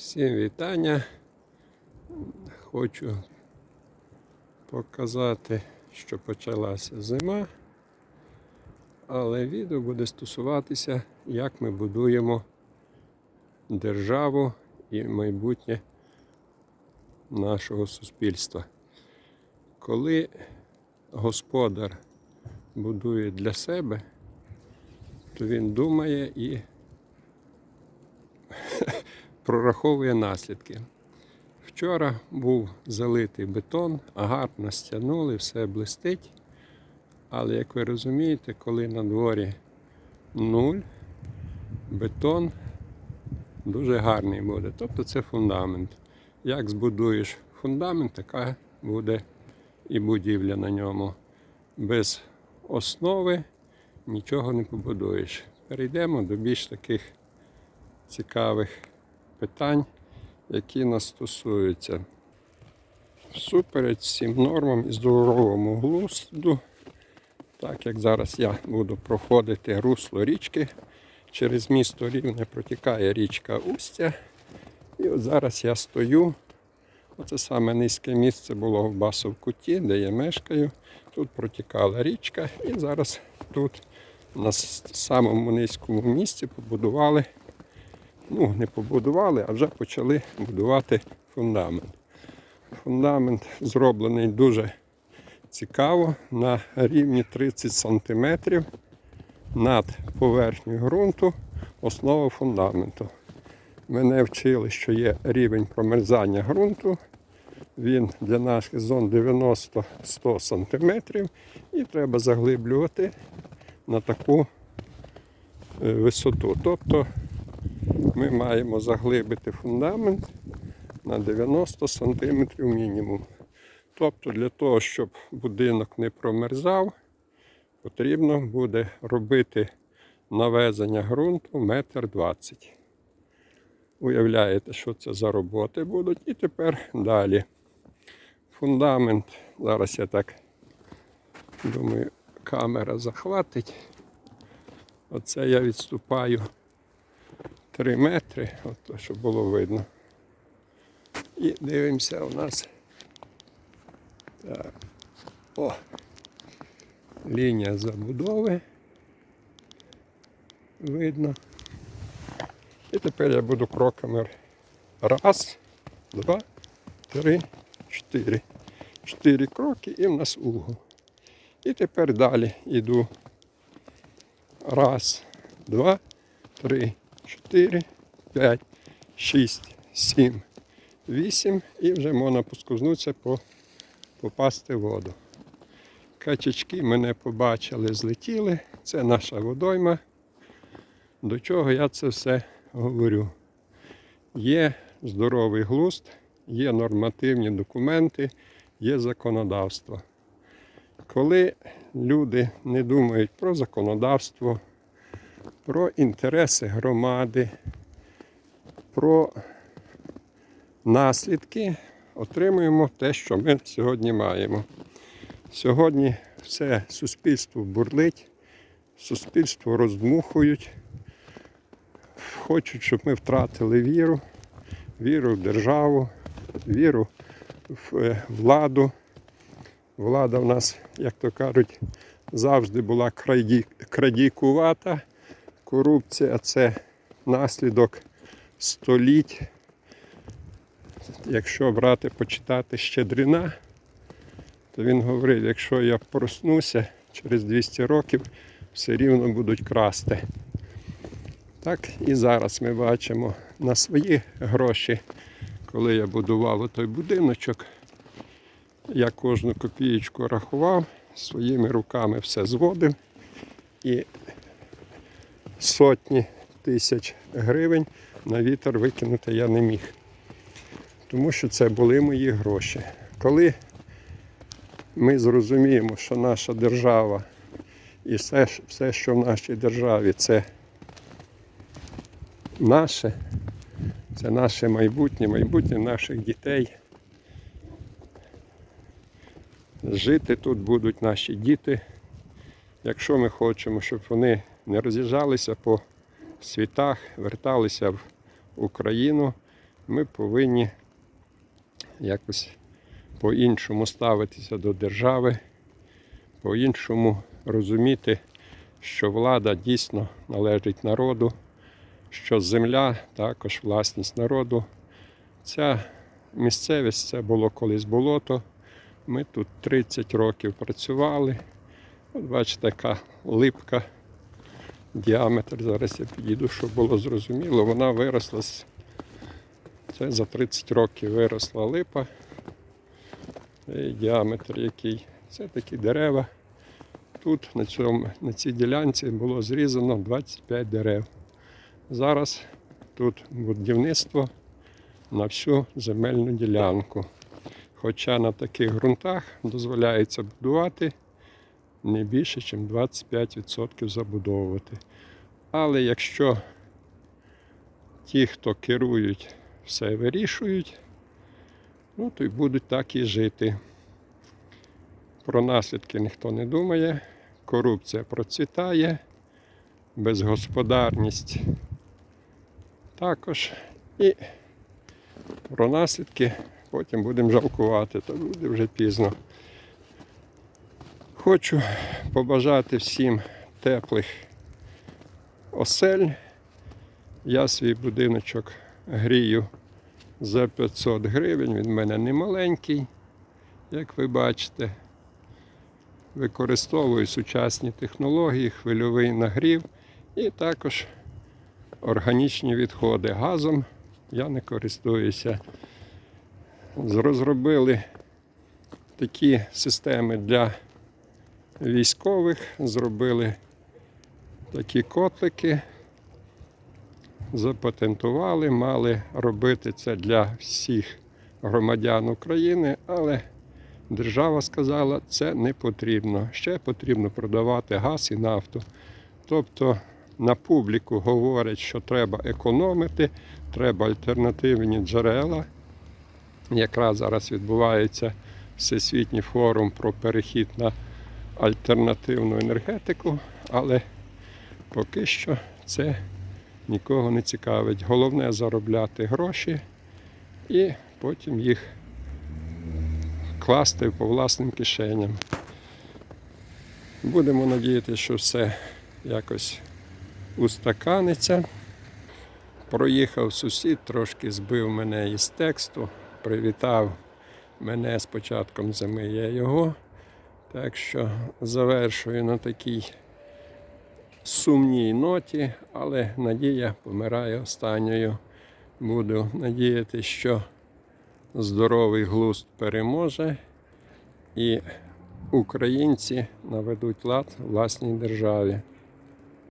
Всім вітання. Хочу показати, що почалася зима, але відео буде стосуватися, як ми будуємо державу і майбутнє нашого суспільства. Коли господар будує для себе, то він думає і прораховує наслідки. Вчора був залитий бетон, гарно стягнули, все блистить. Але, як ви розумієте, коли на дворі нуль, бетон дуже гарний буде. Тобто це фундамент. Як збудуєш фундамент, така буде і будівля на ньому. Без основи нічого не побудуєш. Перейдемо до більш таких цікавих питань, які нас стосуються. Всупереч всім нормам і здоровому глузду, так як зараз я буду проходити русло річки, через місто Рівне протікає річка Устя. І от зараз я стою. Оце саме низьке місце було в Басовкуті, де я мешкаю. Тут протікала річка, і зараз тут на самому низькому місці побудували ну, не побудували, а вже почали будувати фундамент. Фундамент зроблений дуже цікаво на рівні 30 см над поверхнею ґрунту основа фундаменту. Мене вчили, що є рівень промерзання ґрунту. Він для наших зон 90-100 см і треба заглиблювати на таку е, висоту. Тобто ми маємо заглибити фундамент на 90 см мінімум. Тобто для того, щоб будинок не промерзав, потрібно буде робити навезення ґрунту метр двадцять. Уявляєте, що це за роботи будуть. І тепер далі. Фундамент, зараз я так думаю, камера захватить. Оце я відступаю 3 метри, от то, щоб було видно. І дивимося у нас. Так. О! Лінія забудови. Видно. І тепер я буду кроками. Раз, два, три, чотири. Чотири кроки і в нас угол. І тепер далі йду. Раз, два, три, 4, 5, 6, 7, 8 і вже можна поскузнутися, по, попасти в воду. Качечки мене побачили, злетіли. Це наша водойма. До чого я це все говорю? Є здоровий глузд, є нормативні документи, є законодавство. Коли люди не думають про законодавство, про інтереси громади, про наслідки отримуємо те, що ми сьогодні маємо. Сьогодні все суспільство бурлить, суспільство роздмухують, хочуть, щоб ми втратили віру, віру в державу, віру в е, владу. Влада в нас, як то кажуть, завжди була краді- крадійкувата. Корупція це наслідок століть. Якщо брати, почитати Щедрина, то він говорив, якщо я проснуся через 200 років, все рівно будуть красти. Так і зараз ми бачимо на свої гроші, коли я будував той будиночок, я кожну копієчку рахував, своїми руками все зводив і сотні тисяч гривень на вітер викинути я не міг. Тому що це були мої гроші. Коли ми зрозуміємо, що наша держава і все, все що в нашій державі, це наше, це наше майбутнє, майбутнє наших дітей. Жити тут будуть наші діти. Якщо ми хочемо, щоб вони не роз'їжджалися по світах, верталися в Україну, ми повинні якось по-іншому ставитися до держави, по-іншому розуміти, що влада дійсно належить народу, що земля також власність народу. Ця місцевість це було колись болото. Ми тут 30 років працювали. От бачите, яка липка, діаметр. Зараз я підійду, щоб було зрозуміло. Вона виросла. Це за 30 років виросла липа. І діаметр який. Це такі дерева. Тут на, цьому, на цій ділянці було зрізано 25 дерев. Зараз тут будівництво на всю земельну ділянку. Хоча на таких ґрунтах дозволяється будувати не більше, ніж 25% забудовувати. Але якщо ті, хто керують, все вирішують, ну то й будуть так і жити. Про наслідки ніхто не думає, корупція процвітає, безгосподарність також. І про наслідки потім будемо жалкувати, то буде вже пізно. Хочу побажати всім теплих осель. Я свій будиночок грію за 500 гривень. Він в мене не маленький, як ви бачите. Використовую сучасні технології, хвильовий нагрів і також органічні відходи. Газом я не користуюся. Розробили такі системи для військових, зробили такі котлики, запатентували, мали робити це для всіх громадян України, але держава сказала, це не потрібно. Ще потрібно продавати газ і нафту. Тобто на публіку говорять, що треба економити, треба альтернативні джерела. Якраз зараз відбувається всесвітній форум про перехід на альтернативну енергетику, але поки що це нікого не цікавить. Головне заробляти гроші і потім їх класти по власним кишеням. Будемо надіятися, що все якось устаканиться. Проїхав сусід, трошки збив мене із тексту, привітав мене з початком зими, я його. Так що завершую на такій сумній ноті, але надія помирає останньою. Буду надіятися, що здоровий глузд переможе і українці наведуть лад власній державі.